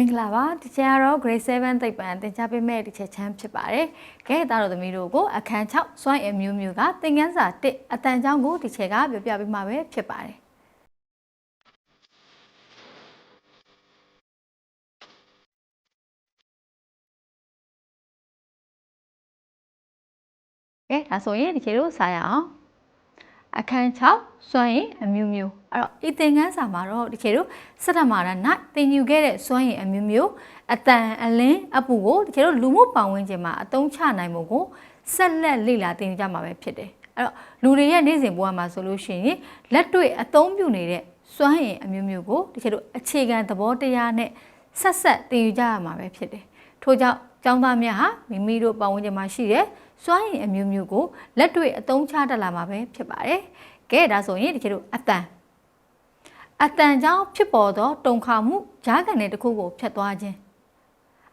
မင်္ဂလာပါဒီချက်ကတော့ grade 7သိပ္ပံသင်ကြားပေးမယ့်ဒီချက်ချမ်းဖြစ်ပါတယ်။ကဲသားတော်သမီးတို့ကိုအခန်း6စွမ်းအမျိုးမျိုးကသင်ခန်းစာ1အတန်ကြောင်းကိုဒီချက်ကပြောပြပေးမှာပဲဖြစ်ပါတယ်။ကဲဒါဆိုရင်ဒီချက်တို့စာရအောင်။ အခန်း6စွမ်းရင်အမျိုးမျိုးအဲ့တော့ဤသင်ခန်းစာမှာတော့ဒီခေတို့စက်တမာရ၌သင်ယူခဲ့တဲ့စွမ်းရင်အမျိုးမျိုးအတန်အလင်းအပူကိုဒီခေတို့လူမှုပတ်ဝန်းကျင်မှာအသုံးချနိုင်မှုကိုဆက်လက်လေ့လာသင်ကြမှာပဲဖြစ်တယ်အဲ့တော့လူတွေရဲ့နေ့စဉ်ဘဝမှာဆိုလို့ရှိရင်လက်တွေ့အသုံးပြုနေတဲ့စွမ်းရင်အမျိုးမျိုးကိုဒီခေတို့အခြေခံသဘောတရားနဲ့ဆက်ဆက်သင်ယူကြရမှာပဲဖြစ်တယ်ထို့ကြောင့် ကျောင်းသားများဟာမိမိတို့ပတ်ဝန်းကျင်မှာရှိတဲ့စွမ်းရည်အမျိုးမျိုးကိုလက်တွေ့အသုံးချတတ်လာမှာပဲဖြစ်ပါတယ်။ကဲဒါဆိုရင်ဒီကျတို့အတန်အတန်ကြောင့်ဖြစ်ပေါ်သောတုန်ခါမှုဂျားကန်တဲ့တစ်ခုကိုဖျက်သွားခြင်း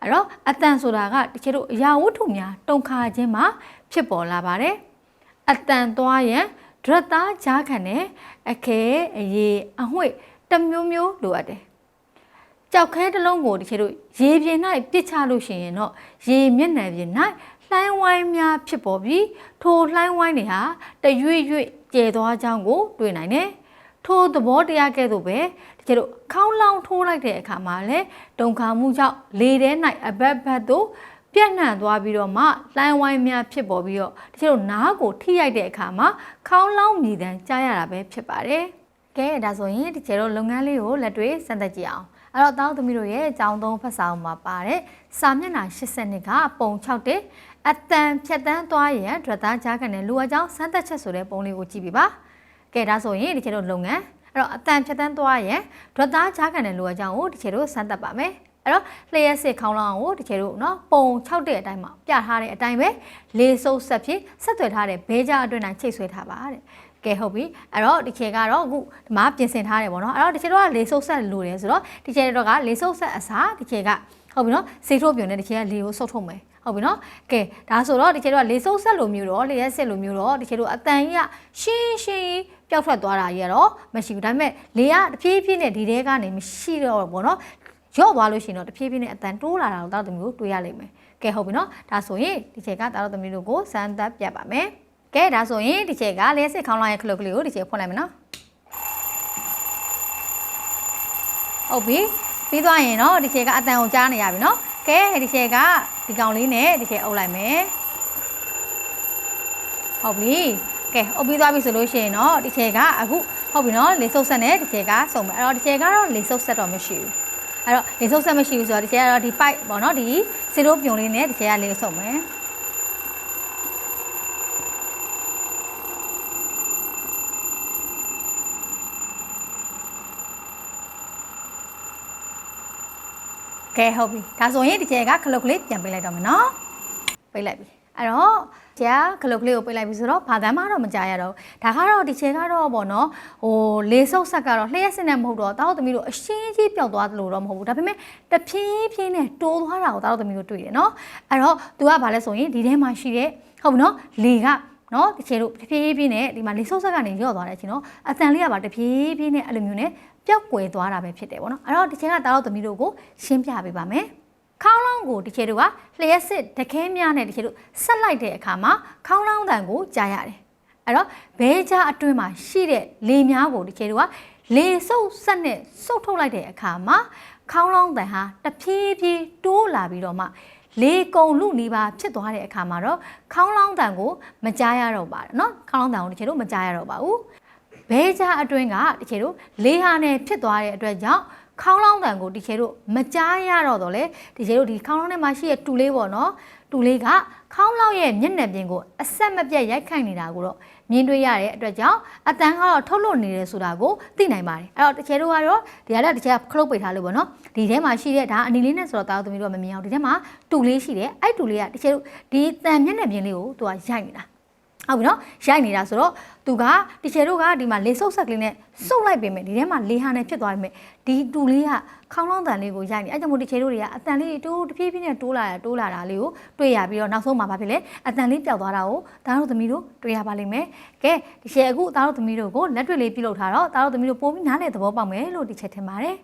အဲ့တော့အတန်ဆိုတာကဒီကျတို့အရာဝတ္ထုများတုန်ခါခြင်းမှာဖြစ်ပေါ်လာပါတယ်။အတန်သွားရန်ဒရတာဂျားကန်တဲ့အခဲအရေးအငွေ့တစ်မျိုးမျိုးလိုအပ်တယ်။ ကြောက်ခဲတစ်လုံးကိုဒီကျတို့ရေပြင်၌ပစ်ချလို့ရှိရင်တော့ရေမျက်နှာပြင်၌လှိုင်းဝိုင်းများဖြစ်ပေါ်ပြီးထိုလှိုင်းဝိုင်းတွေဟာတရွေ့ရွေ့ကျဲသွားကြောင်းကိုတွေ့နိုင်တယ်။ထိုသဘောတရားကဲ့သို့ပဲတကယ်လို့ခေါင်းလောင်ထိုးလိုက်တဲ့အခါမှာလည်းတုံခါမှုကြောင့်လေထဲ၌အဘက်ဘက်သို့ပြန့်နှံ့သွားပြီးတော့မှလှိုင်းဝိုင်းများဖြစ်ပေါ်ပြီးတော့တကယ်လို့နားကိုထိရိုက်တဲ့အခါမှာခေါင်းလောင်မြည်တမ်းကြားရတာပဲဖြစ်ပါတယ်။ကဲဒါဆိုရင်ဒီကျတော့လုပ်ငန်းလေးကိုလက်တွေ့စမ်းသပ်ကြည့်အောင်။ အဲ့တော့တောင်းသမီးတို့ရဲ့အကြောင်းသုံးဖတ်စာအုပ်မှာပါတဲ့စာမျက်နှာ82ကပုံ6တဲ့ အတန်ဖြတ်တန်းသွားရန်ဒရသားကြားကနေလူအကြောင်းစမ်းသက်ချက်ဆိုတဲ့ပုံလေးကိုကြည့်ပြပါကဲဒါဆိုရင်ဒီချေတို့လုပ်ငန်းအဲ့တော့အတန်ဖြတ်တန်းသွားရန်ဒရသားကြားကနေလူအကြောင်းကိုဒီချေတို့စမ်းသက်ပါမယ်အဲ့တော့လျှက်စစ်ခေါင်းလောင်းကိုဒီချေတို့နော်ပုံ6တဲ့အတိုင်းမှာပြထားတဲ့အတိုင်းပဲလေးစုပ်ဆက်ဖြစ်ဆက်သွယ်ထားတဲ့ဘဲကြားအတွင်းတိုင်းချိတ်ဆွဲထားပါတဲ့ ကဲဟုတ်ပြီအဲ့တော့ဒီချေကတော့အခုဒီမှာပြင်ဆင်ထားတယ်ပေါ့နော်အဲ့တော့ဒီချေတော့ကလေးစုပ်ဆက်လိုတယ်ဆိုတော့ဒီချေတော့ကလေးစုပ်ဆက်အစားဒီချေကဟုတ်ပြီနော်စေထိုးပြုံနဲ့ဒီချေကလေးကိုစုပ်ထုတ်မယ်ဟုတ်ပြီနော်ကဲဒါဆိုတော့ဒီချေတို့ကလေစုပ်ဆက်လိုမျိုးတော့လေရက်ဆက်လိုမျိုးတော့ဒီချေတို့အတန်ကြီးကရှင်းရှင်းပျောက်ထွက်သွားတာကြီးကတော့မရှိဘူးဒါပေမဲ့လေကတဖြည်းဖြည်းနဲ့ဒီတဲကနေမရှိတော့ဘောနော်ရော့သွားလို့ရှိရင်တော့တဖြည်းဖြည်းနဲ့အတန်တိုးလာတာကိုတောက်သမီးကိုတွေ့ရလိမ့်မယ်ကဲဟုတ်ပြီနော်ဒါဆိုရင်ဒီချေကတာတော့သမီးတို့ကိုစမ်းသပ်ပြပါမယ် ကဲဒါဆိုရင်ဒီချေကလေစစ်ခေါင်းလောင်းရဲ့ခလုတ်ကလေးကိုဒီချေဖွင့်လိုက်မယ်နော်ဟုတ်ပြီပြီးသွားရင်တော့ဒီချေကအတန်ကိုကြားနေရပြီနော်ကဲဒီချက်ကဒီကောင်လေးနဲ့ဒီချက်အုပ်လိုက်မယ်ဟုတ်ပြီကဲအုပ်ပြီးသွားပြီဆိုလို့ရှိရင်တော့ဒီချက်ကအခုဟုတ်ပြီနော်လေဆုပ်ဆက်နဲ့ဒီချက်ကစုံမယ်အဲ့တော့ဒီချက်ကတော့လေဆုပ်ဆက်တော့မရှိဘူးအဲ့တော့လေဆုပ်ဆက်မရှိဘူးဆိုတော့ဒီချက်ကတော့ဒီ pipe ပေါ့နော်ဒီစီရိုးပြုံလေးနဲ့ဒီချက်ကလေဆုပ်မယ် ကဲဟုတ်ပြီဒါဆိုရင်ဒီကျဲကခလုတ်ကလေးပြန်ပေးလိုက်တော့မယ်နော်ပေးလိုက်ပြီအဲ့တော့ကျာခလုတ်ကလေးကိုပေးလိုက်ပြီဆိုတော့ဘာသာမှတော့မကြားရတော့ဒါကတော့ဒီချေကတော့ပေါ့နော်ဟိုလေးဆုပ်ဆက်ကတော့လျှက်စနဲ့မဟုတ်တော့တောက်သမီးတို့အရှင်းကြီးပျောက်သွားသလိုတော့မဟုတ်ဘူးဒါပေမဲ့တဖြည်းဖြည်းနဲ့တိုးသွားတာကိုတောက်သမီးတို့တွေ့တယ်နော်အဲ့တော့ तू ကဘာလဲဆိုရင်ဒီထဲမှာရှိတဲ့ဟုတ်ပြီနော်လေကနော်တချေတို့တဖြည်းဖြည်းနဲ့ဒီမှာလေဆုပ်ဆက်ကနေရော့သွားတဲ့အချိန်နော်အတန်လေးကပါတဖြည်းဖြည်းနဲ့အဲ့လိုမျိုးနဲ့ ပျောက်ကွယ်သွားတာပဲဖြစ်တယ်ပေါ့နော်အဲ့တော့ဒီချေကတာတော့သမီးတို့ကိုရှင်းပြပေးပါမယ်ခေါင်းလောင်းကိုဒီချေတို့ကလျှက်စစ်တခဲများနဲ့ဒီချေတို့ဆက်လိုက်တဲ့အခါမှာခေါင်းလောင်းတန်ကိုကြားရတယ်အဲ့တော့ဘဲကြားအတွင်းမှာရှိတဲ့လေများကိုဒီချေတို့ကလေဆုပ်ဆက်နဲ့ဆုပ်ထုတ်လိုက်တဲ့အခါမှာခေါင်းလောင်းတန်ဟာတဖြည်းဖြည်းတိုးလာပြီးတော့မှလေကုံလူနီးပါဖြစ်သွားတဲ့အခါမှာတော့ခေါင်းလောင်းတန်ကိုမကြားရတော့ပါဘူးเนาะခေါင်းလောင်းတန်ကိုဒီချေတို့မကြားရတော့ပါဘူး ဘဲကြားအတွင်းကဒီချေတို့လေဟာနဲ့ဖြစ်သွားတဲ့အတွက်ကြောင့်ခေါင်းလောင်းတန်ကိုဒီချေတို့မကြားရတော့တော့လေဒီချေတို့ဒီခေါင်းလောင်းထဲမှာရှိတဲ့တူလေးပေါ့နော်တူလေးကခေါင်းလောင်းရဲ့မျက်နှာပြင်ကိုအဆက်မပြတ်ရိုက်ခိုက်နေတာကိုတော့မြင်တွေ့ရတဲ့အတွက်ကြောင့်အတန်းကတော့ထုတ်လွှတ်နေတယ်ဆိုတာကိုသိနိုင်ပါတယ်အဲ့တော့တချေတို့ကတော့ဒီကလည်းတချေကခလုတ်ပိတ်ထားလို့ပေါ့နော်ဒီထဲမှာရှိတဲ့ဒါအနီလေးနဲ့ဆိုတော့တာသမီးတို့ကမမြင်အောင်ဒီထဲမှာတူလေးရှိတယ်အဲ့တူလေးကတချေတို့ဒီတန်မျက်နှာပြင်လေးကိုသူကရိုက်နေတာ ဟုတ်ပြီနော်ရိုက်နေတာဆိုတော့သူကတီချယ်တို့ကဒီမှာလေဆုပ်ဆက်ကလေးနဲ့စုပ်လိုက်ပေမဲ့ဒီထဲမှာလေဟာနဲ့ဖြစ်သွားပေမဲ့ဒီတူလေးကခေါင်းလောင်းတန်လေးကိုရိုက်နေအဲကြောင့်မို့တီချယ်တို့တွေကအတန်လေးတိုးတဖြည်းဖြည်းနဲ့တိုးလာတာတိုးလာတာလေးကိုတွေ့ရပြီးတော့နောက်ဆုံးမှာဘာဖြစ်လဲအတန်လေးပျောက်သွားတာကိုဒါတို့သမီးတို့တွေ့ရပါလိမ့်မယ်ကဲတီချယ်အခုဒါတို့သမီးတို့ကိုလက်တွေ့လေးပြုလုပ်ထားတော့ဒါတို့သမီးတို့ပိုပြီးနားလည်သဘောပေါက်မယ်လို့တီချယ်ထင်ပါတယ်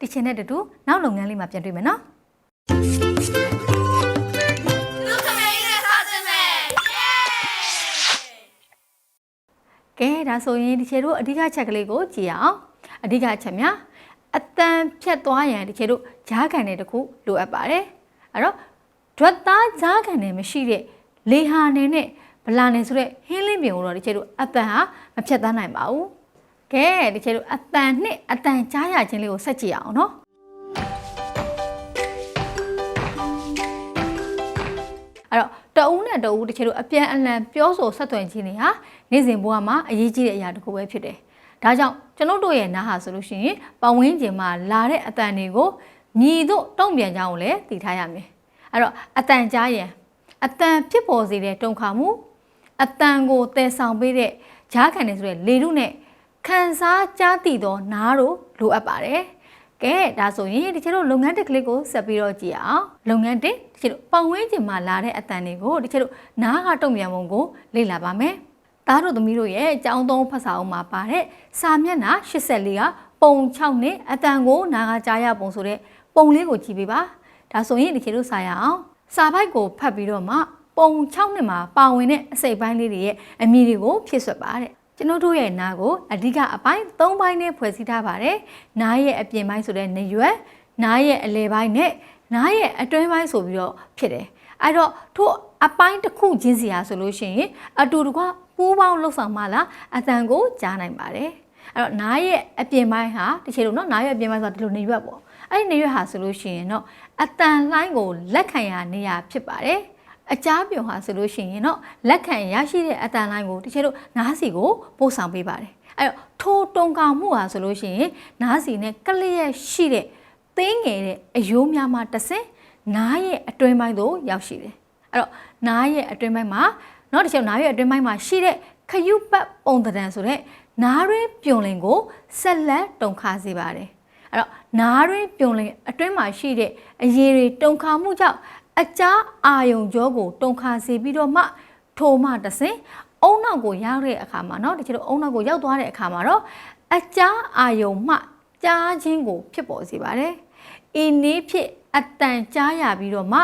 တီချင်တဲ့တူနောက်လုပ်ငန်းလေးမှာပြန်တွေ့မယ်နော် ကဲဒါဆိုရင်ဒီချေတို့အဓိကချက်ကလေးကိုကြည့်အောင်အဓိကချက်များအတန်ဖြတ်သွားရန်ဒီချေတို့ဂျားခံတဲ့တစ်ခုလိုအပ်ပါတယ်အဲ့တော့ဒွတ်သားဂျားခံတဲ့မရှိတဲ့လေဟာနေနဲ့ဗလာနေဆိုတဲ့ဟင်းလင်းပြင်ကိုတော့ဒီချေတို့အတန်ဟာမဖြတ်သန်းနိုင်ပါဘူးကဲဒီချေတို့အတန်နဲ့အတန်ကြားရခြင်းလေးကိုဆက်ကြည့်အောင်နော်အဲ့တော့တအူးနဲ့တအူးတချို့တို့အပြန်အလှန်ပြောဆိုဆက်သွယ်ခြင်းတွေဟာ နေ့စဉ်ဘဝမှာအရေးကြီးတဲ့အရာတစ်ခုပဲဖြစ်တယ်။ဒါကြောင့်ကျွန်တော်တို့ရဲ့နားဟာဆိုလို့ရှိရင်ပဝင်းကျင်မှာလာတဲ့အတန်တွေကိုမြည်တို့တုံ့ပြန်ကြအောင်လည်းသိထားရမယ်။အဲ့တော့အတန်ကြားရင်အတန်ဖြစ်ပေါ်စေတဲ့တုံခါမှုအတန်ကိုတည်ဆောင်ပေးတဲ့ဂျားခံနေဆိုတဲ့လေထုနဲ့ခံစားကြားသိသောနားတို့လိုအပ်ပါတယ်။ကဲဒါဆိုရင်ဒီချေတို့လုပ်ငန်းတစ်ကလေးကိုဆက်ပြီးတော့ကြည့်အောင်လုပ်ငန်းတစ်ဒီချေတို့ပောင်ဝင်းကျင်မှာလာတဲ့အတန်တွေကိုဒီချေတို့နားကတုံ့ပြန်ပုံကိုလေ့လာပါမယ်။ သားတို့သမီးတို့ရဲ့အကြောင်းသုံးဖတ်စာအုပ်မှာပါတဲ့စာမျက်နှာ84ကပုံ6နဲ့အတန်ကိုနားကကြားရပုံဆိုတဲ့ပုံလေးကိုကြည့်ပေးပါ။ဒါဆိုရင်ဒီချေတို့စာရအောင်စာပိုက်ကိုဖတ်ပြီးတော့မှပုံ6နဲ့မှာပါဝင်တဲ့အစိပ်ပိုင်းလေးတွေရဲ့အမည်တွေကိုဖြည့်ဆွတ်ပါတဲ့။ကျွန်တော်တို့ရဲ့နားကိုအဓိကအပိုင်း၃ပိုင်းနဲ့ဖွဲ့စည်းထားပါတယ်။နားရဲ့အပြင်ပိုင်းဆိုတဲ့နေရွယ်နားရဲ့အလယ်ပိုင်းနဲ့နားရဲ့အတွင်းပိုင်းဆိုပြီးတော့ဖြစ်တယ်။အဲ့တော့ထို့အပိုင်းတစ်ခုချင်းစီဟာဆိုလို့ရှိရင်အတူတကွ ပူးပေါင်းလှုပ်ဆောင်မှလားအတန်ကိုကြားနိုင်ပါတယ်။အဲ့တော့နားရဲ့အပြင်ပိုင်းဟာတချို့လို့နော်နားရဲ့အပြင်ပိုင်းဆိုတာဒီလိုနေရွက်ပေါ့။အဲ့ဒီနေရွက်ဟာဆိုလို့ရှိရင်တော့အတန်လှိုင်းကိုလက်ခံရနေရဖြစ်ပါတယ်။အကြားပြုံဟာဆိုလို့ရှိရင်တော့လက်ခံရရှိတဲ့အတန်လိုင်းကိုတချို့တို့နားစီကိုပို့ဆောင်ပေးပါတယ်အဲ့တော့ထိုးတုံကောင်မှုဟာဆိုလို့ရှိရင်နားစီနဲ့ကလျက်ရှိတဲ့သင်းငယ်တဲ့အယိုးများမှတဆင်နားရဲ့အတွင်းပိုင်းသို့ရောက်ရှိတယ်အဲ့တော့နားရဲ့အတွင်းပိုင်းမှာ เนาะတချို့နားရဲ့အတွင်းပိုင်းမှာရှိတဲ့ခရုပတ်ပုံတံဆိုတဲ့နားရင်းပြုံလင်ကိုဆက်လက်တုံခါစေပါတယ်အဲ့တော့နားရင်းပြုံလင်အတွင်းမှာရှိတဲ့အရည်တွေတုံခါမှုကြောင့်အကြားအာယုံကြောကိုတုံခါစေပြီးတော့မှထိုးမှတဆင်အုံနောက်ကိုရောက်တဲ့အခါမှာเนาะတချို့အုံနောက်ကိုရောက်သွားတဲ့အခါမှာတော့အကြားအာယုံမှကြားခြင်းကို ဖြစ်ပေါ်စေပါတယ်။ဤနည်းဖြစ်အတန်ကြားရပြီးတော့မှ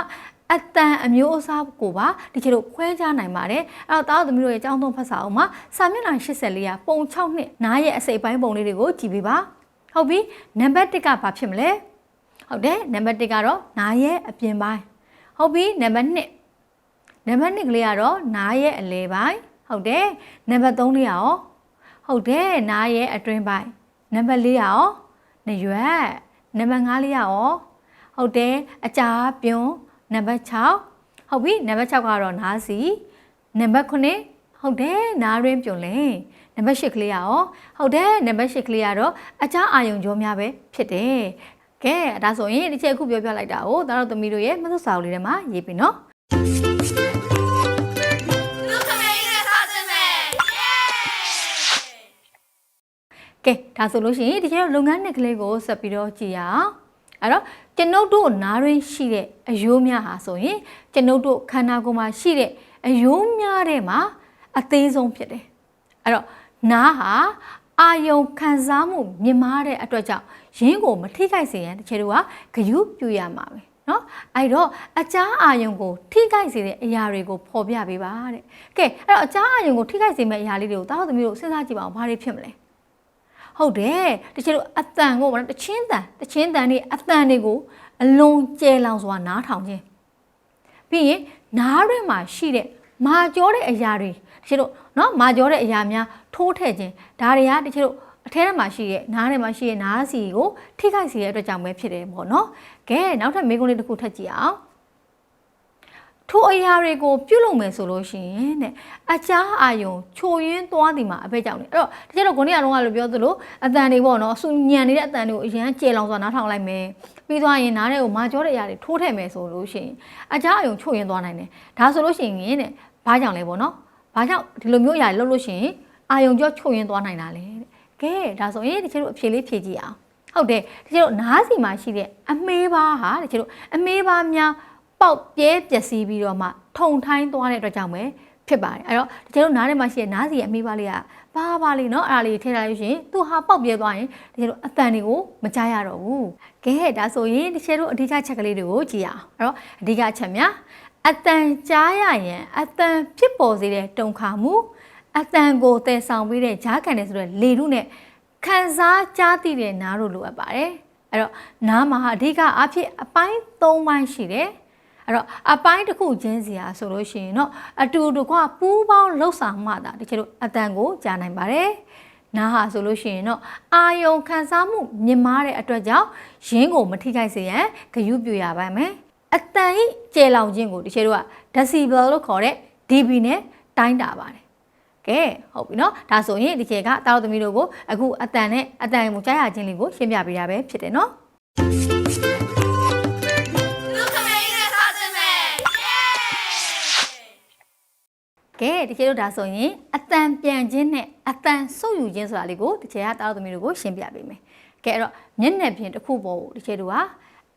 အတန်အမျိုးအစားကိုပါဒီကျတို့ခွဲခြားနိုင်ပါတယ်အဲ့တော့တားသမီးတို့ရဲ့အကြောင်းသုံးဖတ်စာအုပ်မှာစာမျက်နှာ84ရာပုံ6နှစ်နားရဲ့အစိပ်ပိုင်းပုံလေးတွေကိုကြည့်ပေးပါဟုတ်ပြီနံပါတ်1ကဘာဖြစ်မလဲဟုတ်တယ်နံပါတ်1ကတော့နားရဲ့အပြင်ပိုင်းဟုတ်ပြီနံပါတ်2နံပါတ်2ကလေးကတော့နားရဲ့အလယ်ပိုင်းဟုတ်တယ်နံပါတ်3လေးရောဟုတ်တယ်နားရဲ့အတွင်းပိုင်းနံပါတ်4ရောနရွက်နံပါတ်5လေးရောဟုတ်တယ်အကြာပြုံးနံ ပါတ်6ဟုတ်ပြီနံပါတ်6ကတော့နားစီနံပါတ်9ဟုတ်တယ်နားရင်းပြုံလဲနံပါတ်8ကလေးရောဟုတ်တယ်နံပါတ်8ကလေးကတော့အကြာအာယုံကြောများပဲဖြစ်တယ်ကဲဒါဆိုရင်ဒီချက်အခုပြောပြလိုက်တာကိုဒါတော့သမီးတို့ရဲ့မသုစာအုပ်လေးထဲမှာရေးပြီနော်လူခမေးနဲ့စားခြင်းပဲယေးကဲဒါဆိုလို့ရှိရင်ဒီကျတော့လုပ်ငန်းနှစ်ကလေးကိုဆက်ပြီးတော့ကြည့်ရအောင် အဲ့တော့ကျွန်ုပ်တို့နားရင်းရှိတဲ့အယိုးများဟာဆိုရင်ကျွန်ုပ်တို့ခန္ဓာကိုယ်မှာရှိတဲ့အယိုးများထဲမှာအသေးဆုံးဖြစ်တယ်အဲ့တော့နားဟာအာယုံခံစားမှုမြင်မာတဲ့အတွက်ကြောင့်ရင်းကိုမထိခိုက်စေရန်တစ်ချက်တို့ကဂယုပြုရမှာပဲเนาะအဲ့တော့အချားအာယုံကိုထိခိုက်စေတဲ့အရာတွေကိုဖော်ပြပေးပါတဲ့ကဲအဲ့တော့အချားအာယုံကိုထိခိုက်စေမယ့်အရာလေးတွေကိုတားတော်သမီးတို့စဉ်းစားကြည့်ပါဦးဘာတွေဖြစ်မလဲ ဟုတ်တယ်တချို့တို့အတန်ကိုဗောနော်တချင်းတန်တချင်းတန်တွေအတန်တွေကိုအလုံးကျဲလောင်စွာနားထောင်ခြင်းပြီးရင်နားရဲမှာရှိတဲ့မာကြောတဲ့အရာတွေတချို့တို့နော်မာကြောတဲ့အရာများထိုးထည့်ခြင်းဒါတွေကတချို့တို့အထဲထဲမှာရှိတဲ့နားထဲမှာရှိတဲ့နားစီကိုထိခိုက်စေတဲ့အတွက်ကြောင့်ပဲဖြစ်တယ်ပေါ့နော်ကဲနောက်ထပ်မေးခွန်းလေးတစ်ခုထပ်ကြည့်အောင် ထိုအရာတွေကိုပြုတ်လုံမယ်ဆိုလို့ရှိရင်တဲ့အချားအာယုံချိုရင်းသွားသည်မှာအဖက်ကြောင့်လေအဲ့တော့တကယ်တော့ခုနေ့ကတော့လို့ပြောသလိုအတန်တွေပေါ့နော်အဆူညံနေတဲ့အတန်တွေကိုအရန်ကျေလောင်စွာနားထောင်လိုက်မယ်ပြီးသွားရင်နားတွေကိုမာကြောတဲ့အရာတွေထိုးထည့်မယ်ဆိုလို့ရှိရင်အချားအာယုံချိုရင်းသွားနိုင်တယ်ဒါဆိုလို့ရှိရင်တဲ့ဘာကြောင့်လဲပေါ့နော်ဘာကြောင့်ဒီလိုမျိုးအရာတွေလုပ်လို့ရှိရင်အာယုံကြောချိုရင်းသွားနိုင်တာလေတဲ့ကဲဒါဆိုရင်တကယ်တော့အဖြေလေးဖြေကြည့်အောင်ဟုတ်တယ်တကယ်တော့နားစီမှာရှိတဲ့အမေးပါဟာတကယ်တော့အမေးပါများ ပေါက်ပြဲပျက်စီးပြီးတော့မှထုံထိုင်းသွားတဲ့အတွက်ကြောင့်ပဲဖြ ဖြစ်ပါတယ်အဲ့တော့တကယ်လို့နားထဲမှာရှိတဲ့နားစီရဲ့အမိပါလေးကဘာပါလေးเนาะအဲ့ဒါလေးထည့်လိုက်လို့ရှိရင်သူဟာပေါက်ပြဲသွားရင်တကယ်လို့အတန်တွေကိုမကြားရတော့ဘူးကဲဒါဆိုရင်တကယ်လို့အဓိကချက်ကလေးတွေကိုကြည့်ရအောင်အဲ့တော့အဓိကချက်များအတန်ကြားရရင်အတန်ဖြစ်ပေါ်စေတဲ့တုံခါမှုအတန်ကိုတည်ဆောင်ပြီးတဲ့ဂျားကန်တယ်ဆိုတဲ့လေထုနဲ့ခံစားကြားသိတဲ့နားတို့လိုအပ်ပါတယ်အဲ့တော့နားမှာအဓိကအဖြစ်အပိုင်း၃ပိုင်းရှိတယ် အဲ့တော့အပိုင်းတစ်ခုချင်းစီဟာဆိုလို့ရှိရင်တော့အတူတကွပူးပေါင်းလှုပ်ဆောင်မှသာတကယ်လို့အတန်ကိုကြားနိုင်ပါတယ်။နားဟာဆိုလို့ရှိရင်တော့အာယုံခံစားမှုမြင်မာတဲ့အတွက်ကြောင့်ရင်းကိုမထိခိုက်စေရန်ဂရုပြုရပါမယ်။အတန်ဤကျေလောင်ခြင်းကိုတကယ်လို့က decibel လို့ခေါ်တဲ့ dB နဲ့တိုင်းတာပါတယ်။ကဲဟုတ်ပြီနော်ဒါဆိုရင်ဒီကျေကတာတော်သမီးတို့ကိုအခုအတန်နဲ့အတန်ကိုကြားရခြင်းလေးကိုရှင်းပြပေးရပဲဖြစ်တယ်နော် ကဲတကယ်လို့ဒါဆိုရင်အတန်ပြန်ခြင်းနဲ့အတန်ဆုပ်ယူခြင်းဆိုတာလေးကိုတကယ်ကတာတော်သမီးတို့ကိုရှင်းပြပေးမယ်။ကဲအဲ့တော့မျက်နှာပြင်တစ်ခုပေါ်ကိုတကယ်တို့က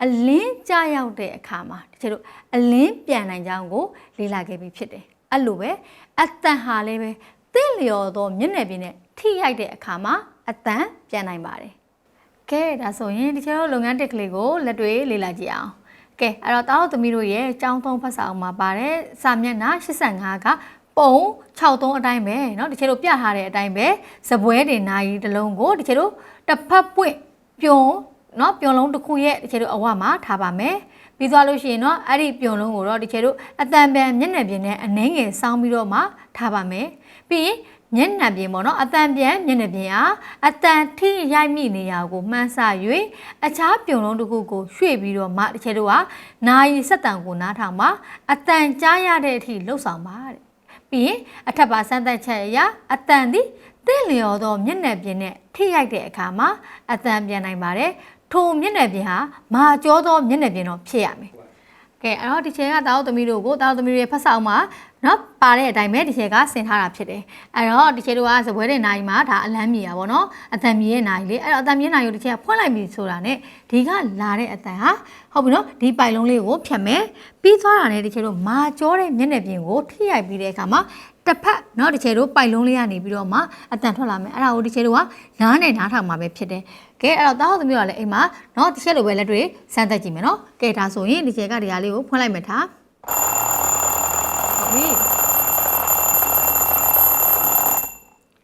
အလင်းကြရောက်တဲ့အခါမှာတကယ်တို့အလင်းပြန်နိုင်ကြောင်းကိုလေ့လာခဲ့ပြီးဖြစ်တယ်။အဲ့လိုပဲအတန်ဟာလည်းပဲတင့်လျော်သောမျက်နှာပြင်နဲ့ထိရိုက်တဲ့အခါမှာအတန်ပြန်နိုင်ပါတယ်။ကဲဒါဆိုရင်ဒီချက်တော့လုပ်ငန်းတက်ကလေးကိုလက်တွေလေ့လာကြည့်အောင်ကဲအဲ့တော့တားတို့သမီးတို့ရဲ့ចောင်းသုံးဖတ်စာအုပ်မှာပါတယ်စာမျက်နှာ85က ပုံ63အတိုင်းပဲเนาะဒီချက်တို့ပြထားတဲ့အတိုင်းပဲစပွဲတင်နာရီတစ်လုံးကိုဒီချက်တို့တစ်ဖက်ပွင့်ပြုံเนาะပြုံလုံးတစ်ခုရဲ့ဒီချက်တို့အဝမှာထားပါမယ်ပြီးသွားလို့ရှိရင်เนาะအဲ့ဒီပြုံလုံးကိုတော့ဒီချက်တို့အတန်ပံမျက်နှာပြင်နဲ့အနှင်းငယ်စောင်းပြီးတော့မှထားပါမယ်ပြီးရင် မျက်နှာပြင်ပေါ့နော်အတန်ပြန်မျက်နှာပြင်ဟာအတန်ထိရိုက်မိနေရကိုမှန်းဆ၍အခြားပြုံလုံးတစ်ခုကိုရွှေ့ပြီးတော့မှတစ်ချက်တော့ကနာယီစက်တံကိုနားထောင်ပါအတန်ကြားရတဲ့အထိလှုပ်ဆောင်ပါတဲ့ ပြီးရင်အထက်ပါစမ်းသပ်ချက်အရာအတန်သည်တင့်လျော်သောမျက်နှာပြင်နဲ့ထိရိုက်တဲ့အခါမှာအတန်ပြန်နိုင်ပါတယ်ထိုမျက်နှာပြင်ဟာမာကျောသောမျက်နှာပြင်တော့ဖြစ်ရမယ်ကဲအဲ့တော့ဒီချိန်ကတာတို့သမီးတို့ကိုတာတို့သမီးတို့ရဲ့ဖတ်စာအုပ်မှာ နော်ပါတဲ့အတိုင်းပဲဒီချိန်ကဆင်ထားတာဖြစ်တယ်အဲ့တော့ဒီချိန်တို့ကဇပွဲတဲ့နိုင်မှာဒါအလန်းမီရပါတော့အတန်မီရဲ့နိုင်လေအဲ့တော့အတန်မီရဲ့နိုင်ကိုဒီချိန်ကဖွင့်လိုက်ပြီဆိုတာ ਨੇ ဒီကလာတဲ့အတန်ဟာဟုတ်ပြီနော်ဒီပိုင်လုံးလေးကိုဖြတ်မယ်ပြီးသွားတာ ਨੇ ဒီချိန်တို့မာကြောတဲ့မျက်နှာပြင်ကိုထိရိုက်ပြီးတဲ့အခါမှာတစ်ဖက်เนาะဒီချေတို့ပိုက်လုံးလေးကနေပြီးတော့မှအတန်ထွက်လာမယ်အဲ့ဒါကိုဒီချေတို့ကနားနဲ့နားထောင်မှာပဲဖြစ်တယ်ကဲအဲ့တော့တာဟုတ်သမီးကလည်းအိမ်မှာเนาะဒီချေလိုပဲလက်တွေစမ်းသက်ကြည့်မယ်เนาะကဲဒါဆိုရင်ဒီချေကဒီဟာလေးကိုဖွင့်လိုက်မယ်ထားဟုတ် ပြီ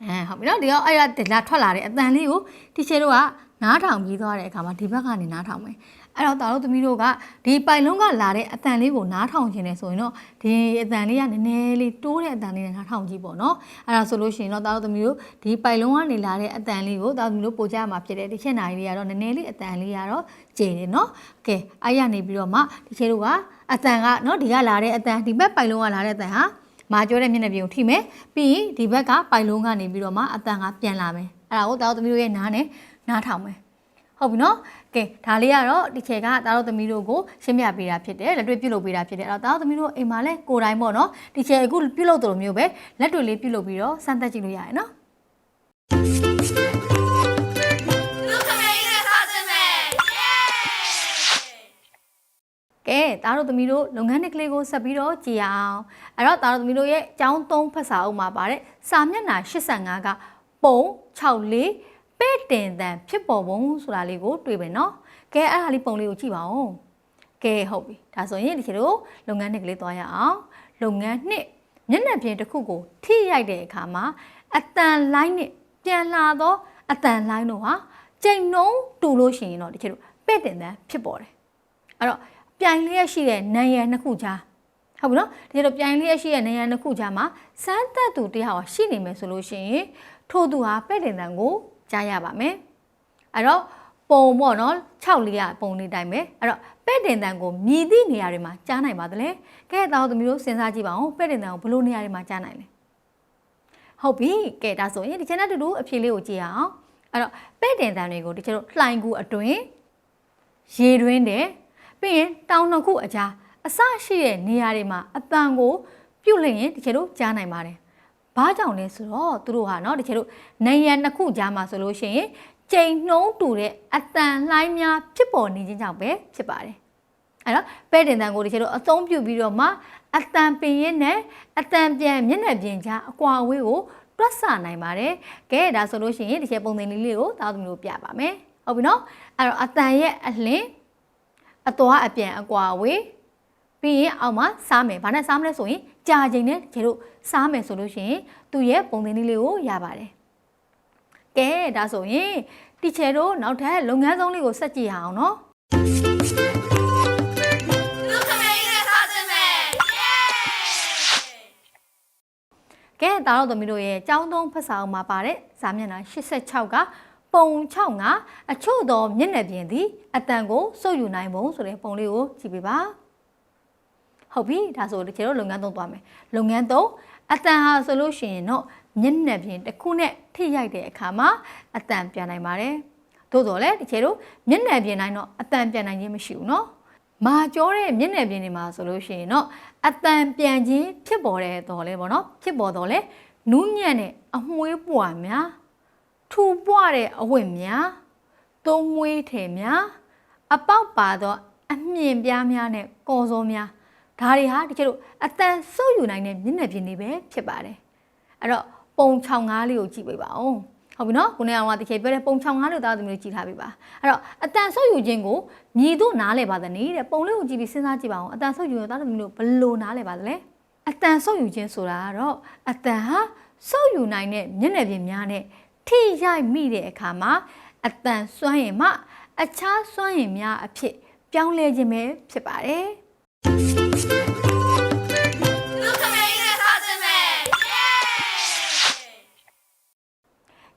အဲဟုတ်ပြီနော်ဒီတော့အဲ့ဒါလာထွက်လာတဲ့အတန်လေးကိုတီချေတို့ကနားထောင်ပြီးသွားတဲ့အခါမှာဒီဘက်ကနေနားထောင်မယ် အဲ့တော့တာတို့သမီးတို့ကဒီပိုင်လုံးကလာတဲ့အတန်လေးကိုနားထောင်ခြင်းနဲ့ဆိုရင်တော့ဒီအတန်လေးကနည်းနည်းလေးတိုးတဲ့အတန်လေးနဲ့နားထောင်ကြည့်ပေါ့နော်အဲ့ဒါဆိုလို့ရှိရင်တော့တာတို့သမီးတို့ဒီပိုင်လုံးကနေလာတဲ့အတန်လေးကိုတာတို့သမီးတို့ပို့ကြမှာဖြစ်တယ်ဒီချက်နိုင်လေးကတော့နည်းနည်းလေးအတန်လေးကတော့ကျေတယ်နော်ကဲအဲ့ရနေပြီးတော့မှဒီချက်တို့ကအတန်ကနော်ဒီကလာတဲ့အတန်ဒီဘက်ပိုင်လုံးကလာတဲ့အတန်ဟာမာကျောတဲ့မျက်နှာပြင်ကိုထိမယ်ပြီးရင်ဒီဘက်ကပိုင်လုံးကနေပြီးတော့မှအတန်ကပြန်လာမယ်အဲ့ဒါကိုတာတို့သမီးတို့ရဲ့နားနဲ့နားထောင်မယ်ဟုတ်ပြီနော် ကဲဒါလေးကတော့ဒီချေကတာတို့သမီးတို့ကိုရှင်းပြပေးတာဖြစ်တယ်လက်တွေ့ပြုတ်လုပ်ပေးတာဖြစ်တယ်အဲ့တော့တာတို့သမီးတို့အိမ်မှာလဲကိုယ်တိုင်ပေါ့နော်ဒီချေအခုပြုတ်လုပ်တယ်လို့မျိုးပဲလက်တွေလေးပြုတ်လုပ်ပြီးတော့စမ်းသပ်ကြည့်လို့ရတယ်နော်လူခမေးနဲ့စားခြင်းပဲယေကဲတာတို့သမီးတို့လုပ်ငန်းတစ်ကလေးကိုဆက်ပြီးတော့ကြည်အောင်အဲ့တော့တာတို့သမီးတို့ရဲ့အကြောင်းသုံးဖတ်စာအုပ်မှာပါတဲ့စာမျက်နှာ85ကပုံ64 ပဲ့တင်တန်ဖြစ်ပေါ်ပုံဆိုတာလေးကိုတွေ့မယ်နော်ကဲအဲ့ဒါလေးပုံလေးကိုကြည့်ပါဦးကဲဟုတ်ပြီဒါဆိုရင်ဒီခေတ်တို့လုပ်ငန်းတစ်ကလေးသွားရအောင်လုပ်ငန်းနှစ်မျက်နှာပြင်တစ်ခုကိုထိရိုက်တဲ့အခါမှာအတန်လိုင်းနဲ့ပြန်လာတော့အတန်လိုင်းတို့ဟာချိန်နှုံးတူလို့ရှိရင်တော့ဒီခေတ်တို့ပဲ့တင်တန်ဖြစ်ပေါ်တယ်အဲ့တော့ပြိုင်လျက်ရှိတဲ့နံရံနှစ်ခုကြားဟုတ်ပြီနော်ဒီလိုပြိုင်လျက်ရှိတဲ့နံရံနှစ်ခုကြားမှာစမ်းသက်သူတစ်ယောက်ရှိနေမယ်ဆိုလို့ရှိရင်ထို့သူဟာပဲ့တင်တန်ကို ကြားရပါမယ်အဲ့တော့ပုံပေါ့နော်6လေးရပုံလေးတိုင်းပဲအဲ့တော့ပဲ့တင်တန်ကိုမြည်သည့်နေရာတွေမှာကြားနိုင်ပါသလဲကဲတော့သမီးတို့စဉ်းစားကြည့်ပါဦးပဲ့တင်တန်ကိုဘယ်လိုနေရာတွေမှာကြားနိုင်လဲဟုတ်ပြီကဲဒါဆိုရင်ဒီချက်နဲ့တူတူအဖြေလေးကိုကြည့်ရအောင်အဲ့တော့ပဲ့တင်တန်တွေကိုဒီချက်တို့လှိုင်ကူအတွင်းရေတွင်းတယ်ပြီးရင်တောင်နှစ်ခုအကြားအစရှိတဲ့နေရာတွေမှာအတန်ကိုပြုတ်လျင်တကယ်လို့ကြားနိုင်ပါတယ်။ ဘာကြောင့်လဲဆိုတော့သူတို့ဟာเนาะတကယ်လို့နေရနှစ်ခုကြားမှာဆိုလို့ရှိရင်ချိန်နှုံးတူတဲ့အတန်လှိုင်းများဖြစ်ပေါ်နေခြင်းကြောင့်ပဲဖြစ်ပါတယ်။အဲ့တော့ပဲ့တင်တန်ကိုတကယ်လို့အသုံးပြုပြီးတော့မှ အတန်ပင်ရင်နဲ့အတန်ပြန်မျက်နှာပြင်ကြားအကွာအဝေးကိုတွက်ဆနိုင်ပါတယ်ကဲဒါဆိုလို့ရှိရင်ဒီချက်ပုံသင်လေးလေးကိုတားသမီးတို့ပြပါမယ်ဟုတ်ပြီနော်အဲ့တော့အတန်ရဲ့အလင်းအသွားအပြန်အကွာအဝေးပြီးရင်အောက်မှာစားမယ်ဘာနဲ့စားမလဲဆိုရင်ကြာချိန်နဲ့ကျတို့ စားမယ်ဆိုလို့ရှိရင်သူ့ရဲ့ပုံသင်လေးလေးကိုရပါတယ်ကဲဒါဆိုရင်တီချယ်တို့နောက်ထပ်လုပ်ငန်းဆုံးလေးကိုဆက်ကြည့်ရအောင်နော်လူခမင်းနဲ့စားခြင်းပဲကဲဒါတော့သမီးတို့ရဲ့ចောင်းသုံးဖတ်စာအုပ်မှာပါတဲ့ဇာမျက်နှာ86ကပုံ65အချို့သောမျက်နှာပြင်သည်အတန်ကိုစုပ်ယူနိုင်ပုံဆိုတဲ့ပုံလေးကိုကြည့်ပေးပါဟုတ်ပြီဒါဆိုဒီကျေတော့လုပ်ငန်းသုံးသွားမယ်လုပ်ငန်းသုံး အတန်ဟာဆိုလို့ရှိရင်တော့မျက်နှာပြင်တစ်ခုနဲ့ထိရိုက်တဲ့အခါမှာအတန်ပြန်နိုင်ပါတယ်သို့တော်လည်းဒီကျေတော့မျက်နှာပြင်တိုင်းတော့အတန်ပြန်နိုင်ခြင်းမရှိဘူးเนาะမာကြောတဲ့မျက်နှာပြင်တွေမှာဆိုလို့ရှိရင်တော့အတန်ပြန်ခြင်းဖြစ်ပေါ်တဲ့တော်လဲပေါ့နော်ဖြစ်ပေါ်တော်လဲနူးညံ့တဲ့အမွှေးပွားများထူပွားတဲ့အဝတ်များသုံးမွေးထည်များအပေါက်ပါသောအမြင့်ပြားများနဲ့ကော်စောများ ဒါတွေဟာတကယ်လို့အတန်ဆုပ်ယူနိုင်တဲ့မျက်နှာပြင်တွေပဲဖြစ်ပါတယ်အဲ့တော့ပုံ65လေးကိုကြည့်ပေးပါဦးဟုတ်ပြီနော်ခုနကကတကယ်ပြောတဲ့ပုံ65လို့သားသမီးတို့ကြည့်ထားပေးပါအဲ့တော့အတန်ဆုပ်ယူခြင်းကိုမြည်တို့နားလဲပါသနည်းတဲ့ပုံလေးကိုကြည့်ပြီးစဉ်းစားကြည့်ပါဦးအတန်ဆုပ်ယူရင်သားသမီးတို့ဘယ်လိုနားလဲပါသလဲအတန်ဆုပ်ယူခြင်းဆိုတာကတော့အတန်ဟာဆုပ်ယူနိုင်တဲ့မျက်နှာပြင်များနဲ့ထိရိုက်မိတဲ့အခါမှာအတန်စွမ်းရင်မှအခြားစွမ်းရင်များအဖြစ်ပြောင်းလဲခြင်းပဲဖြစ်ပါတယ်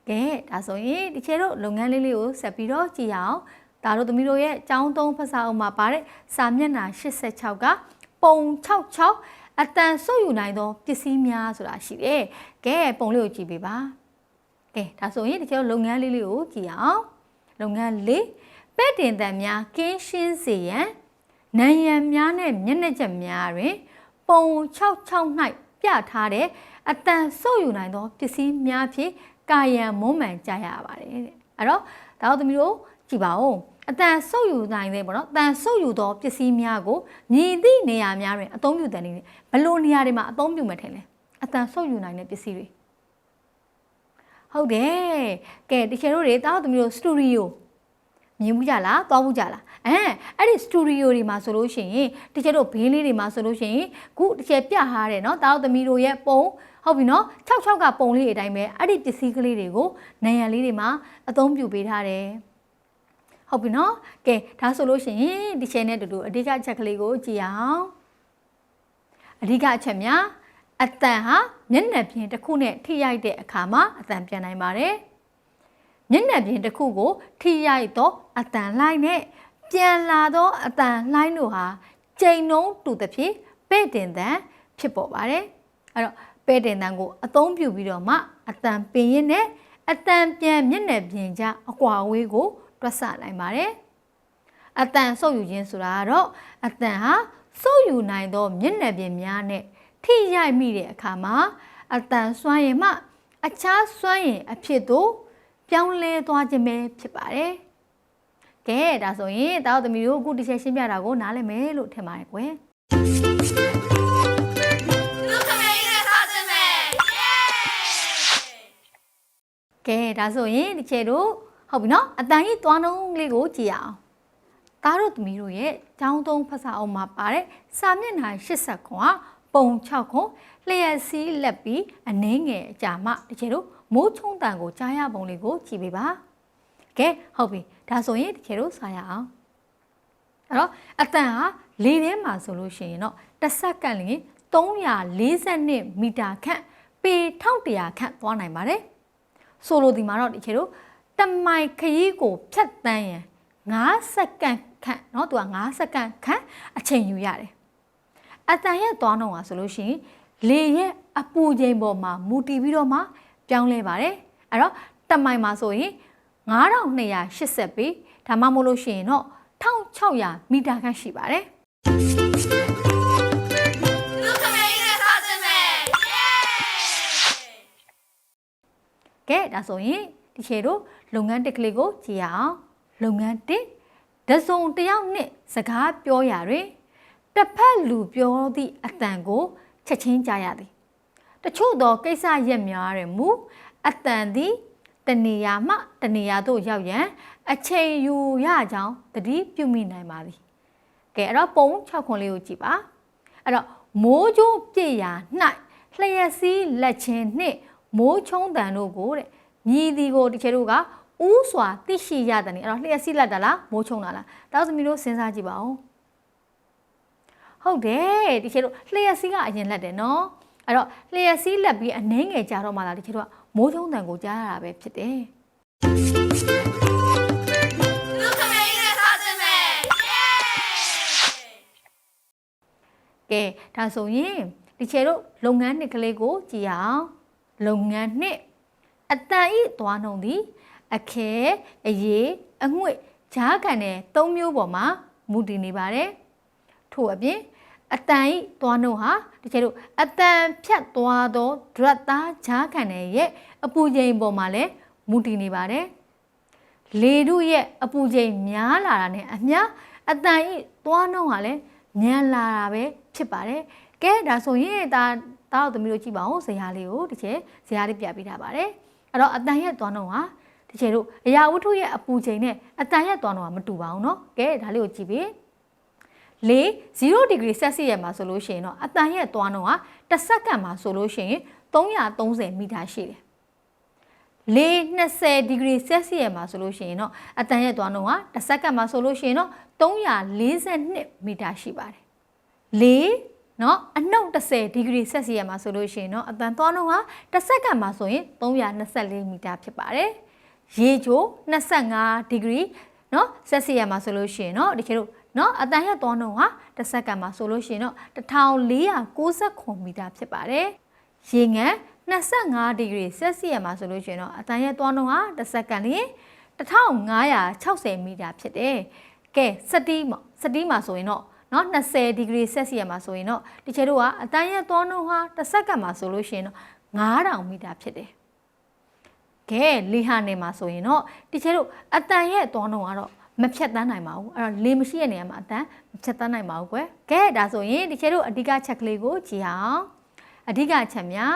ကဲဒါဆိုရင်ဒီချေတို့လုပ်ငန်းလေးလေးကိုဆက်ပြီးတော့ကြည့်ရအောင်ဒါတို့သမီးတို့ရဲ့အကြောင်းသုံးဖတ်စာအုပ်မှာပါတဲ့စာမျက်နှာ86ကပုံ66အတန်ဆုပ်ယူနိုင်သောပစ္စည်းများဆိုတာရှိတယ်ကဲပုံလေးကိုကြည့်ပေးပါကဲဒါဆိုရင်ဒီချေတို့လုပ်ငန်းလေးလေးကိုကြည့်ရအောင်လုပ်ငန်းလေးပဲ့တင်တန်များကင်းရှင်းစေရန်နံရံများနဲ့မျက်နှာချက်များတွင် ပုံ66၌ပြထားတဲ့အတန်ဆုပ်ယူနိုင်သောပစ္စည်းများဖြင့် ကာယံမွမ်းမံကြရပါတယ်တဲ့အဲ့တော့ဒါတို့သမီးတို့ကြည့်ပါဦးအတန်ဆုပ်ယူနိုင်တဲ့ပေါ့နော်အတန်ဆုပ်ယူသောပစ္စည်းများကိုမြည်သည့်နေရာများတွင်အသုံးပြုတဲ့နေနဲ့ဘယ်လိုနေရာတွေမှာအသုံးပြုမှထင်လဲအတန်ဆုပ်ယူနိုင်တဲ့ပစ္စည်းတွေဟုတ်တယ်ကဲတကယ်လို့တွေတားတို့သမီးတို့စတူဒီယို မြင်မှုကြလားသွားမှုကြလားအဲအဲ့ဒီစတူဒီယိုတွေမှာဆိုလို့ရှိရင်တကယ်တော့ဘေးလေးတွေမှာဆိုလို့ရှိရင်ခုတကယ်ပြထားတယ်နော်တာဝသမီးတို့ရဲ့ပုံဟုတ်ပြီနော်66ကပုံလေးအတိုင်းပဲအဲ့ဒီပစ္စည်းကလေးတွေကိုနံရံလေးတွေမှာအသုံးပြုပေးထားတယ်ဟုတ်ပြီနော်ကဲဒါဆိုလို့ရှိရင်ဒီ chain နဲ့တူတူအဓိကအချက်ကလေးကိုကြည့်အောင်အဓိကအချက်များအတန်ဟာမျက်နှာပြင်တစ်ခုနဲ့ထိရိုက်တဲ့အခါမှာအတန်ပြန်နိုင်ပါတယ် မျက်နှာပြင်တစ်ခုကို ထိရိုက်သောအတန်လှိုင်းနဲ့ပြန်လာသောအတန်လှိုင်းတို့ဟာချိန်နှုံးတူသဖြင့်ပဲ့တင်တန်ဖြစ်ပေါ်ပါတယ်အဲ့တော့ပဲ့တင်တန်ကိုအသုံးပြုပြီးတော့မှအတန်ပင်ရင်နဲ့အတန်ပြန်မျက်နှာပြင်ကြားအကွာအဝေးကို တွက်ဆနိုင်ပါတယ်အတန်ဆုပ်ယူခြင်းဆိုတာကတော့အတန်ဟာဆုပ်ယူနိုင်သော မျက်နှာပြင်များနဲ့ထိရိုက်မိတဲ့အခါမှာအတန်စွမ်းရင်မှ အခြားစွမ်းရင်အဖြစ်သို့ ပြောင်းလဲသွားခြင်းပဲဖြစ်ပါတယ်။ကဲဒါဆိုရင်တာတို့သမီးတို့အခုတစ်ချက်ရှင်းပြတာကိုနားလည်မယ်လို့ထင်ပါတယ်ကွယ်လူခမင်းနဲ့စားခြင်းပဲ။ကဲဒါဆိုရင်ဒီချက်တို့ဟုတ်ပြီနော်အတန်ကြီးသွားနှုံးလေးကိုကြည့်ရအောင်။တာတို့သမီးတို့ရဲ့ចောင်းသုံးဖတ်စာအုပ်မှာပါတဲ့စာမျက်နှာ80ခွန်ကပုံ6ခွန်လျှက်စီးလက်ပြီးအနှင်းငယ်အကြာမှဒီချက်တို့ မိုးချုံတန်ကိုကြားရပုံလေးကိုကြည့်ပေးပါ။ကဲဟုတ်ပြီဒါဆိုရင်ဒီချက်တို့စာရအောင်။အဲ့တော့အတန်ဟာလေထဲမှာဆိုလို့ရှိရင်တော့တစ်စက္ကန့်လျင်342မီတာခန့်ပေ1100ခန့်သွားနိုင်ပါတယ်။ဆိုလိုဒီမှာတော့ဒီခေတို့တမိုင်ခရီးကိုဖြတ်တန်းရန်9စက္ကန့်ခန့်เนาะသူက9စက္ကန့်ခန့်အချိန်ယူရတယ်။အတန်ရဲ့သွားနှုန်းဟာဆိုလို့ရှိရင်လေရဲ့အပူချိန်ပေါ်မှာမူတည်ပြီးတော့မှ ပြောင်းလဲပါတယ်။အဲ့တော့တမိုင်မှာဆိုရင်9280ပေဒါမှမဟုတ်လို့ရှိရင်တော့1600မီတာခန့်ရှိပါတယ်လူခမင်းနဲ့စားခြင်းပဲကဲဒါဆိုရင်ဒီခြေတို့လုပ်ငန်းတစ်ကလေးကိုကြည့်ရအောင်လုပ်ငန်းတစ်ဒဇုံတစ်ယောက်နဲ့စကားပြောရာတွင်တစ်ဖက်လူပြောသည့်အတန်ကိုချက်ချင်းကြားရသည် တချို့သောကိစ္စရက်များတွင်မူအတန်သည်တနေရာမှတနေရာသို့ရောက်ရန်အချိန်ယူရကြောင်းတတိပြုမိနိုင်ပါသည်ကဲအဲ့တော့ပုံ6ခွန်လေးကိုကြည့်ပါအဲ့တော့မိုးကြိုးပြည့်ရာ၌လျှက်စီးလက်ချင်းနှင့်မိုးချုံတန်တို့ကိုတဲ့မြည်ဒီကိုတချို့တို့ကဥစွာသိရှိရတဲ့နေအဲ့တော့လျှက်စီးလက်တာလားမိုးချုံတာလားတောက်သမီးတို့စဉ်းစားကြည့်ပါဦးဟုတ်တယ်တချို့တို့လျှက်စီးကအရင်လက်တယ်နော် အဲ့တော့လျှက်စီးလက်ပြီးအနှင်းငယ်ကြတော့မှလာတချို့တို့ကမိုးချုံတန်ကိုကြားရတာပဲဖြစ်တယ်လူခမင်းနဲ့စားခြင်းပဲเย้ကဲဒါဆိုရင်ဒီချေတို့လုပ်ငန်းနှစ်ကလေးကိုကြည့်အောင်လုပ်ငန်းနှစ်အတန်ဤသွားနှုံသည်အခဲအရေးအငွေ့ဂျားခံတဲ့သုံးမျိုးပေါ်မှာမူတည်နေပါတယ်ထို့အပြင် အတန်ဤသွားနှုံဟာဒီချေတို့အတန်ဖြတ်သွားသောဒရတ်သားဂျားခံတဲ့ရဲ့အပူချိန်ပေါ်မှာလည်းမူတည်နေပါတယ်လေတို့ရဲ့အပူချိန်များလာတာနဲ့အမျှအတန်ဤသွားနှုံဟာလည်းမြန်လာတာပဲဖြစ်ပါတယ်။ကဲဒါဆိုရင်ဒါတားတော့သမီးတို့ကြည့်ပါဦးဇရာလေးကိုဒီချေဇရာလေးပြပေးထားပါတယ်။အဲ့တော့အတန်ရဲ့သွားနှုံဟာဒီချေတို့အရာဝတ္ထုရဲ့အပူချိန်နဲ့အတန်ရဲ့သွားနှုံကမတူပါဘူးเนาะ။ကဲဒါလေးကိုကြည့်ပေး။ လေ0 degree celsius ရဲ့မှာဆိုလို့ရှိရင်တော့အတန်ရဲ့သွားနှုံဟာတစ်စက္ကန့်မှာဆိုလို့ရှိရင်330မီတာရှိတယ်။လေ20 degree celsius မှာဆိုလို့ရှိရင်တော့အတန်ရဲ့သွားနှုံဟာတစ်စက္ကန့်မှာဆိုလို့ရှိရင်တော့342မီတာရှိပါတယ်။လေနော်အနှုတ်30ဒီဂရီဆက်စီယမှာဆိုလို့ရှိရင်တော့အတန်သွားနှုန်းဟာတစ်စက္ကန့်မှာဆိုရင်324မီတာဖြစ်ပါတယ်။ရေချို25ဒီဂရီ နော်ဆက်စီယမှာဆိုလို့ရှိရင်တော့ဒီခေတ်တို့နော်အတန်ရဲ့သွားနှုန်းဟာတစ်စက္ကန့်မှာဆိုလို့ရှိရင်တော့1490မီတာဖြစ်ပါတယ်။ရေငန်25ဒီဂရီဆက်စီယမှာဆိုလို့ရှိရင်တော့အတန်ရဲ့သွားနှုန်းဟာတစ်စက္ကန့်လျင်1560မီတာဖြစ်တယ်။ကဲစတီးမှာစတီးမှာဆိုရင်တော့နော်20ဒီဂရီဆက်စီယမှာဆိုရင်တော့ဒီချေတို့ကအတန်းရဲ့သွားနှုန်းဟာတစ်စက္ကန့်မှာဆိုလို့ရှိရင်တော့9000မီတာဖြစ်တယ်။ ကဲလေဟာနေမှာဆိုရင်တော့ဒီချေတို့အတန်ရဲ့သွားနှုန်းကတော့မဖြတ်တန်းနိုင်ပါဘူး။အဲ့တော့လေမရှိတဲ့နေရာမှာအတန်မဖြတ်တန်းနိုင်ပါဘူးကွယ်။ကဲဒါဆိုရင်ဒီချေတို့အဓိကချက်ကလေးကိုကြည့်အောင်။အဓိကချက်များ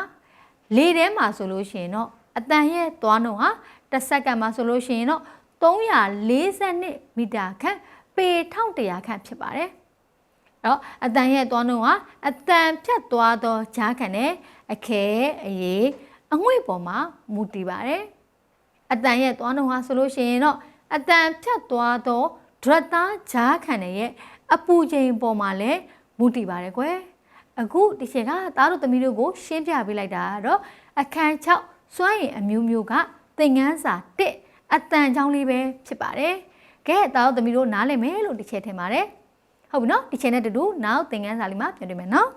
လေထဲမှာဆိုလို့ရှိရင်တော့အတန်ရဲ့သွားနှုန်းဟာတစ်စက္ကန့်မှာဆိုလို့ရှိရင်တော့342မီတာခန့်ပေ1100ခန့်ဖြစ်ပါတယ်။အဲ့တော့အတန်ရဲ့သွားနှုန်းဟာအတန်ဖြတ်သွားသောဂျားခံနဲ့အခဲအရေး အငွေ့ပေါ်မှာမူတည်ပါတယ်။အတန်ရဲ့သွားနှုန်းဟာဆိုလို့ရှိရင်တော့အတန်ဖြတ်သွားသောဒရတ်သားဂျားခံရဲ့အပူချိန်ပေါ်မှာလည်းမူတည်ပါတယ်ကွယ်။အခုဒီချိန်ကသားတို့သမီးတို့ကို ရှင်းပြပေးလိုက်တာကတော့အခန်း6စွမ်းရည်အမျိုးမျိုးကသင်ငန်းစာ1အတန်ချောင်းလေးပဲဖြစ်ပါတယ်။ကဲသားတို့သမီးတို့နားလည်မယ်လို့ဒီချက်ထင်ပါတယ်။ဟုတ်ပြီနော်ဒီချိန်နဲ့တူတူနောက်သင်ခန်းစာလေးမှာပြန်တွေ့မယ်နော်